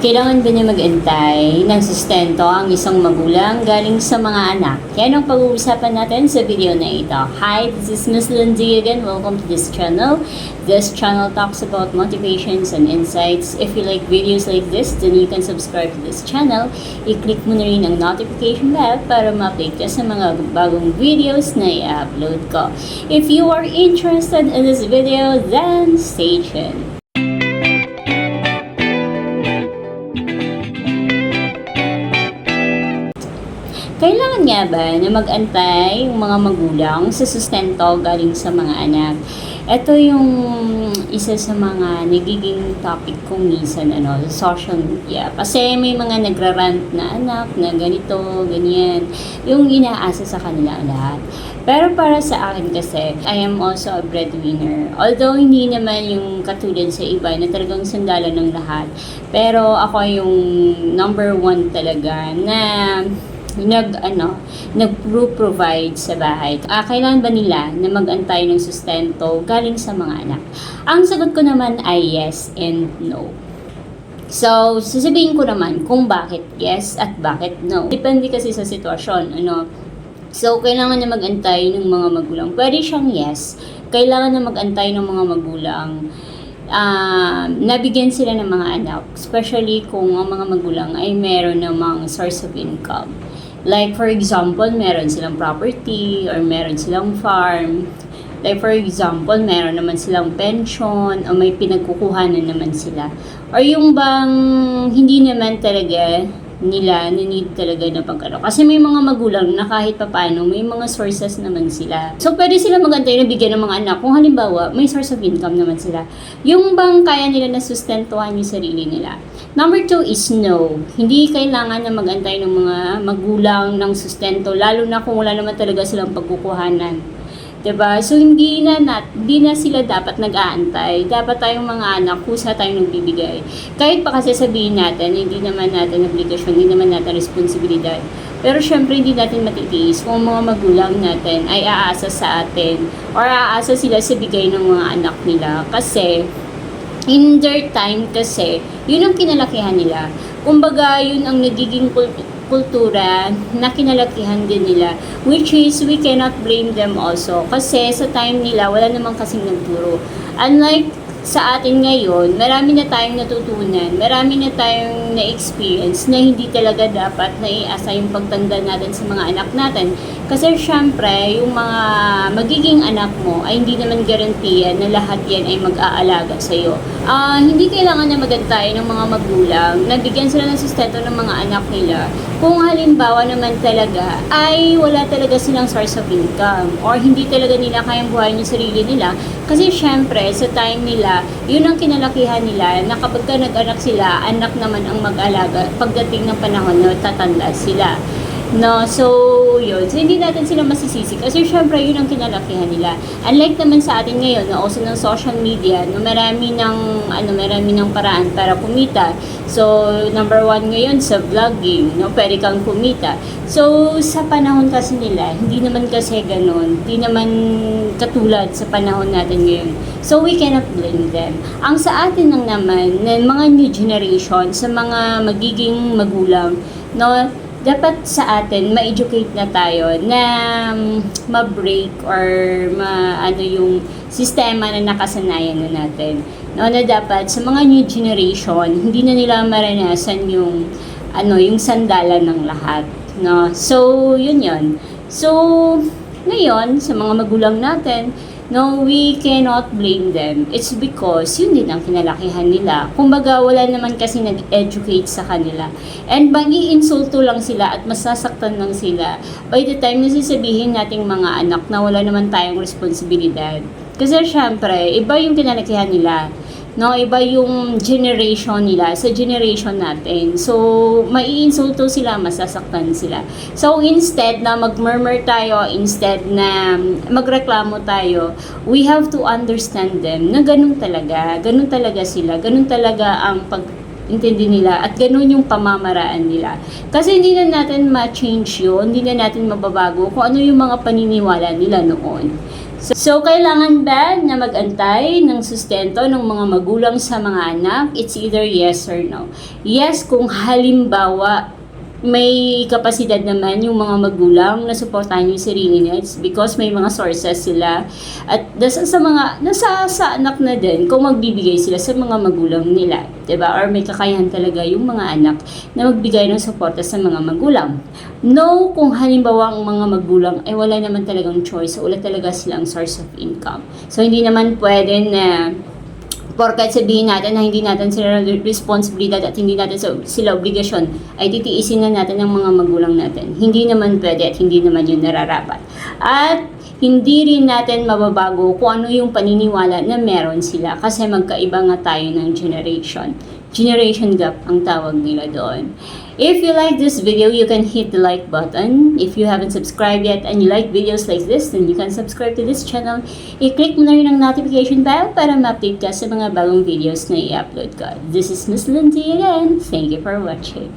Kailangan ba niya mag-antay ng sustento ang isang magulang galing sa mga anak? Yan ang pag-uusapan natin sa video na ito. Hi, this is Miss Lindsay again. Welcome to this channel. This channel talks about motivations and insights. If you like videos like this, then you can subscribe to this channel. I-click mo na rin ang notification bell para ma-update ka sa mga bagong videos na i-upload ko. If you are interested in this video, then stay tuned. Ba na mag-antay yung mga magulang sa sustento galing sa mga anak? Ito yung isa sa mga nagiging topic ko minsan ano, sa social media. Kasi may mga nagrarant na anak na ganito, ganyan. Yung inaasa sa kanila lahat. Pero para sa akin kasi, I am also a breadwinner. Although hindi naman yung katulad sa iba na talagang sandalan ng lahat. Pero ako yung number one talaga na nag ano nag-provide sa bahay. Ah, kailangan ba nila na mag-antay ng sustento galing sa mga anak? Ang sagot ko naman ay yes and no. So, sasabihin ko naman kung bakit yes at bakit no. Depende kasi sa sitwasyon, ano. So, kailangan na mag-antay ng mga magulang. Pwede siyang yes. Kailangan na mag-antay ng mga magulang ah, nabigyan sila ng mga anak, especially kung ang mga magulang ay meron namang source of income. Like for example, meron silang property or meron silang farm. Like for example, meron naman silang pension o may pinagkukuhanan naman sila. Or yung bang hindi naman talaga nila na need talaga na pag ano. Kasi may mga magulang na kahit papano, may mga sources naman sila. So, pwede sila magantay na bigyan ng mga anak kung halimbawa, may source of income naman sila. Yung bang kaya nila na sustentuhan yung sarili nila. Number two is no. Hindi kailangan na magantay ng mga magulang ng sustento, lalo na kung wala naman talaga silang pagkukuhanan. 'Di ba? So hindi na nat, hindi na sila dapat nag-aantay. Dapat tayong mga anak kusa tayong nagbibigay. Kahit pa kasi sabihin natin, hindi naman natin obligasyon, hindi naman natin responsibilidad. Pero syempre hindi natin matitiis kung mga magulang natin ay aasa sa atin or aasa sila sa bigay ng mga anak nila kasi in their time kasi yun ang kinalakihan nila. Kumbaga, yun ang nagiging kultura na kinalakihan din nila which is we cannot blame them also. Kasi sa time nila wala namang kasing nagturo. Unlike sa atin ngayon marami na tayong natutunan marami na tayong na-experience na hindi talaga dapat na iasa yung pagtanda natin sa mga anak natin kasi syempre yung mga magiging anak mo ay hindi naman garantiya na lahat yan ay mag-aalaga sa iyo Ah, hindi kailangan na magantay ng mga magulang na bigyan sila ng sustento ng mga anak nila. Kung halimbawa naman talaga ay wala talaga silang source of income or hindi talaga nila kayang buhayin yung sarili nila. Kasi syempre sa time nila yun ang kinalakihan nila na kapag ka nag-anak sila anak naman ang mag-alaga pagdating ng panahon na tatanda sila No, so yun. So hindi natin sila masisisi kasi syempre yun ang kinalakihan nila. Unlike naman sa atin ngayon na uso ng social media, no marami ng ano, marami ng paraan para kumita. So number one ngayon sa vlogging, no pwede kang kumita. So sa panahon kasi nila, hindi naman kasi ganun. Hindi naman katulad sa panahon natin ngayon. So we cannot blame them. Ang sa atin lang naman, na mga new generation, sa mga magiging magulang, no, dapat sa atin ma-educate na tayo na mm, ma-break or ma ano yung sistema na nakasanayan na natin. No, na dapat sa mga new generation, hindi na nila maranasan yung ano, yung sandalan ng lahat, no. So, yun yun. So, ngayon sa mga magulang natin, No, we cannot blame them. It's because yun din ang kinalakihan nila. Kumbaga, wala naman kasi nag-educate sa kanila. And mag-iinsulto lang sila at masasaktan lang sila by the time na sasabihin nating mga anak na wala naman tayong responsibilidad. Kasi syempre, iba yung kinalakihan nila. No, iba yung generation nila sa generation natin. So, maiinsulto sila, masasaktan sila. So, instead na mag-murmur tayo, instead na magreklamo tayo, we have to understand them na ganun talaga. Ganun talaga sila. Ganun talaga ang pag intindi nila at ganun yung pamamaraan nila. Kasi hindi na natin ma-change yun, hindi na natin mababago kung ano yung mga paniniwala nila noon. So, so kailangan ba na magantay ng sustento ng mga magulang sa mga anak? It's either yes or no. Yes kung halimbawa may kapasidad naman yung mga magulang na suportahan yung sarili nila because may mga sources sila. At nasa sa mga nasa sa anak na din kung magbibigay sila sa mga magulang nila 'di ba? Or may kakayahan talaga yung mga anak na magbigay ng suporta sa mga magulang. No kung halimbawa ang mga magulang ay wala naman talagang choice wala talaga silang source of income. So hindi naman pwede na porkat sabihin natin na hindi natin sila responsibilidad at hindi natin sila obligasyon, ay titiisin na natin ang mga magulang natin. Hindi naman pwede at hindi naman yun nararapat. At hindi rin natin mababago kung ano yung paniniwala na meron sila kasi magkaiba nga tayo ng generation. Generation gap ang tawag nila doon. If you like this video, you can hit the like button. If you haven't subscribed yet and you like videos like this, then you can subscribe to this channel. I-click mo na rin ang notification bell para ma-update ka sa mga bagong videos na i-upload ko. This is Miss Lindsay again. Thank you for watching.